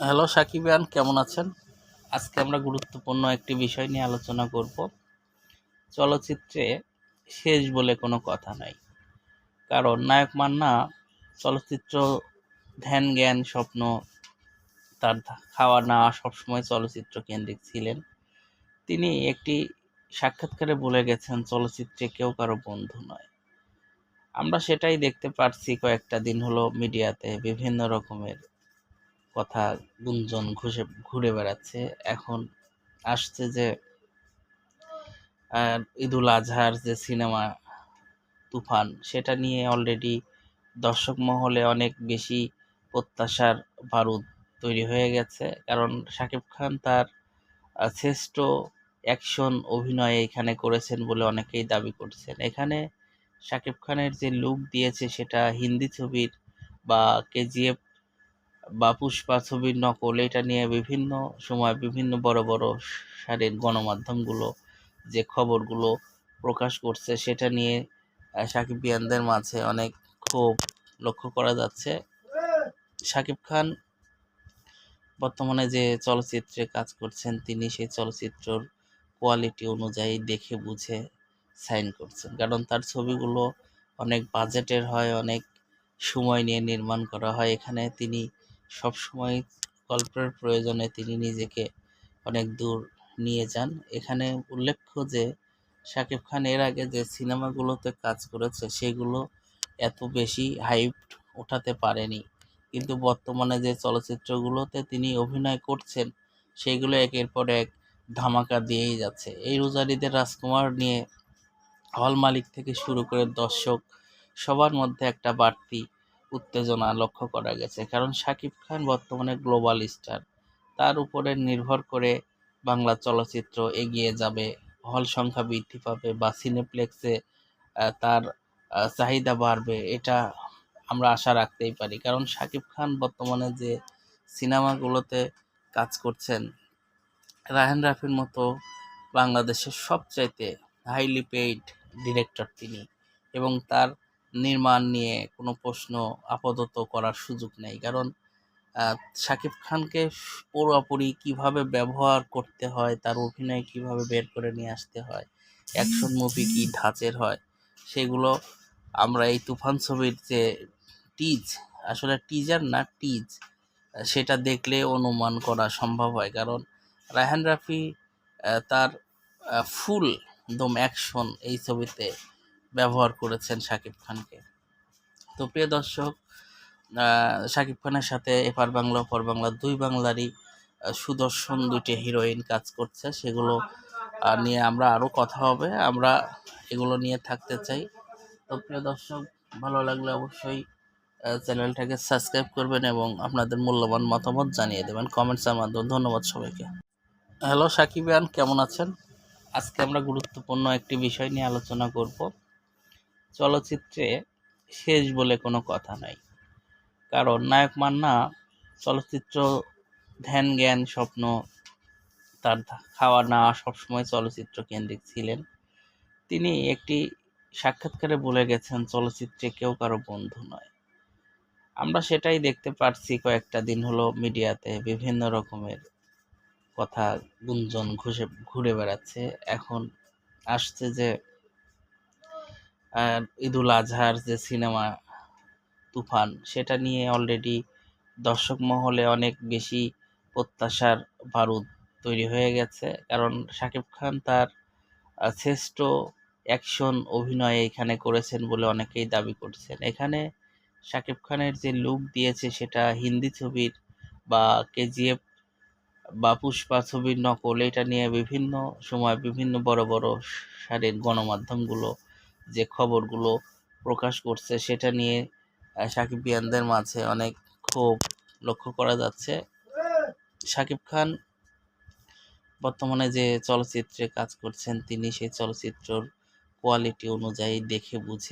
Hello সাকিবান কেমন আছেন? আজকে আমরা গুরুত্বপূর্ণ একটি বিষয় নিয়ে আলোচনা করব। চলচ্চিত্রে শেষ বলে কোনো কথা নাই। কারণ নায়ক মান্না চলচ্চিত্র, ধ্যান, জ্ঞান, স্বপ্ন, তার খাওয়া নাওয়া সবসময় চলচ্চিত্র কেন্দ্রিক ছিলেন। তিনি একটি সাক্ষাৎকারে বলে গেছেন, চলচ্চিত্রে কেউ কারও বন্ধু নয়। আমরা সেটাই দেখতে পারছি কয়েকটা দিন হলো মিডিয়াতে বিভিন্ন রকমের কথা গুঞ্জন ঘুষে, ঘুরে বেড়াচ্ছে। এখন আসছে যে ঈদুল আজহার যে সিনেমা তুফান, সেটা নিয়ে অলরেডি দর্শক মহলে অনেক বেশি প্রত্যাশার বারুদ তৈরি হয়ে গেছে। কারণ শাকিব খান তার শ্রেষ্ঠ অ্যাকশন অভিনয় এখানে করেছেন বলে অনেকেই দাবি করছেন। এখানে শাকিব খানের যে লুক দিয়েছে, সেটা হিন্দি ছবির বা কেজিএফ বা পুষ্পা ছবির নকল এটা নিয়ে বিভিন্ন সময় বিভিন্ন বড় বড় সারির গণমাধ্যমগুলো যে খবরগুলো প্রকাশ করছে সেটা নিয়ে আহ, সাকিবিয়ানদের মাঝে অনেক ক্ষোভ লক্ষ্য করা যাচ্ছে। শাকিব খান বর্তমানে যে চলচ্চিত্রে কাজ করছেন তিনি সেই চলচ্চিত্রর কোয়ালিটি অনুযায়ী দেখে বুঝে সাইন করছেন। কারণ তার ছবিগুলো অনেক বাজেটের হয় অনেক সময় নিয়ে নির্মাণ করা হয়। এখানে তিনি সব সময় গল্পের প্রয়োজনে তিনি নিজেকে অনেক দূর নিয়ে যান। এখানে উল্লেখ্য যে, শাকিব খান এর আগে যে সিনেমাগুলোতে কাজ করেছে, সেগুলো এত বেশি হাইপ ওঠাতে পারেনি। কিন্তু বর্তমানে যে চলচ্চিত্রগুলোতে তিনি অভিনয় করছেন, সেগুলো একের পর এক ধামাকা দিয়েই যাচ্ছে। এই রোজারিদের রাজকুমার নিয়ে হল মালিক থেকে শুরু করে দর্শক, সবার মধ্যে একটা বাড়তি উত্তেজনা লক্ষ্য করা গেছে। কারণ শাকিব খান বর্তমানে গ্লোবাল স্টার। তার উপরে নির্ভর করে বাংলা চলচ্চিত্র এগিয়ে যাবে, হল সংখ্যা বৃদ্ধি পাবে বা সিনেপ্লেক্সে তার চাহিদা বাড়বে, এটা আমরা আশা রাখতেই পারি। কারণ শাকিব খান বর্তমানে যে সিনেমাগুলোতে কাজ করছেন, রায়হান রাফির মতো বাংলাদেশের সবচাইতে হাইলি পেইড ডিরেক্টর তিনি এবং তার নির্মাণ নিয়ে কোনো প্রশ্ন আপাতত করার সুযোগ নেই। কারণ শাকিব খানকে পুরোপুরি কীভাবে ব্যবহার করতে হয়, তার অভিনয় কীভাবে বের করে নিয়ে আসতে হয়, অ্যাকশন মুভি কি ধাঁচের হয়, সেগুলো আমরা এই তুফান ছবির যে টিজ আসলে টিজার না টিজ সেটা দেখলে অনুমান করা সম্ভব হয়। কারণ, রায়হান রাফি তার ফুল দম অ্যাকশন এই ছবিতে ব্যবহার করেছেন শাকিব খানকে। তো প্রিয় দর্শক শাকিব খানের সাথে এপার বাংলা, ওপার বাংলা দুই বাংলারই সুদর্শন দুটি হিরোইন কাজ করছে। সেগুলো নিয়ে আমরা আরও কথা হবে। আমরা এগুলো নিয়ে থাকতে চাই। তো প্রিয় দর্শক, ভালো লাগলে অবশ্যই চ্যানেলটাকে সাবস্ক্রাইব করবেন এবং আপনাদের মূল্যবান মতামত জানিয়ে দেবেন কমেন্টসের মাধ্যমে। ধন্যবাদ সবাইকে। হ্যালো সাকিবিয়ান কেমন আছেন? আজকে আমরা গুরুত্বপূর্ণ একটি বিষয় নিয়ে আলোচনা করব। চলচ্চিত্রে শেষ বলে কোনো কথা নাই। কারণ নায়ক মান্না চলচ্চিত্র ধ্যান, জ্ঞান, স্বপ্ন তার খাওয়া নাওয়া সবসময় চলচ্চিত্র কেন্দ্রিক ছিলেন। তিনি একটি সাক্ষাৎকারে বলে গেছেন, চলচ্চিত্রে কেউ কারও বন্ধু নয়। আমরা সেটাই দেখতে পারছি কয়েকটা দিন হলো মিডিয়াতে বিভিন্ন রকমের কথা, গুঞ্জন ঘুষে, ঘুরে বেড়াচ্ছে। এখন আসছে যে ঈদুল আজহার যে সিনেমা, তুফান, সেটা নিয়ে অলরেডি দর্শক মহলে অনেক বেশি প্রত্যাশার বারুদ তৈরি হয়ে গেছে। কারণ শাকিব খান তার শ্রেষ্ঠ অ্যাকশন অভিনয় এখানে করেছেন বলে অনেকেই দাবি করছেন। এখানে শাকিব খানের যে লুক দিয়েছে সেটা হিন্দি ছবির বা কেজিএফ বা পুষ্পা ছবির নকল, এটা নিয়ে বিভিন্ন সময় বিভিন্ন বড় বড় সারির গণমাধ্যমগুলো যে খবরগুলো প্রকাশ করছে, সেটা নিয়ে সাকিব বিয়ানদের মাঝে অনেক ক্ষোভ লক্ষ্য করা যাচ্ছে। সাকিব খান বর্তমানে যে চলচ্চিত্রে কাজ করছেন, তিনি সেই চলচ্চিত্রর কোয়ালিটি অনুযায়ী দেখে বুঝে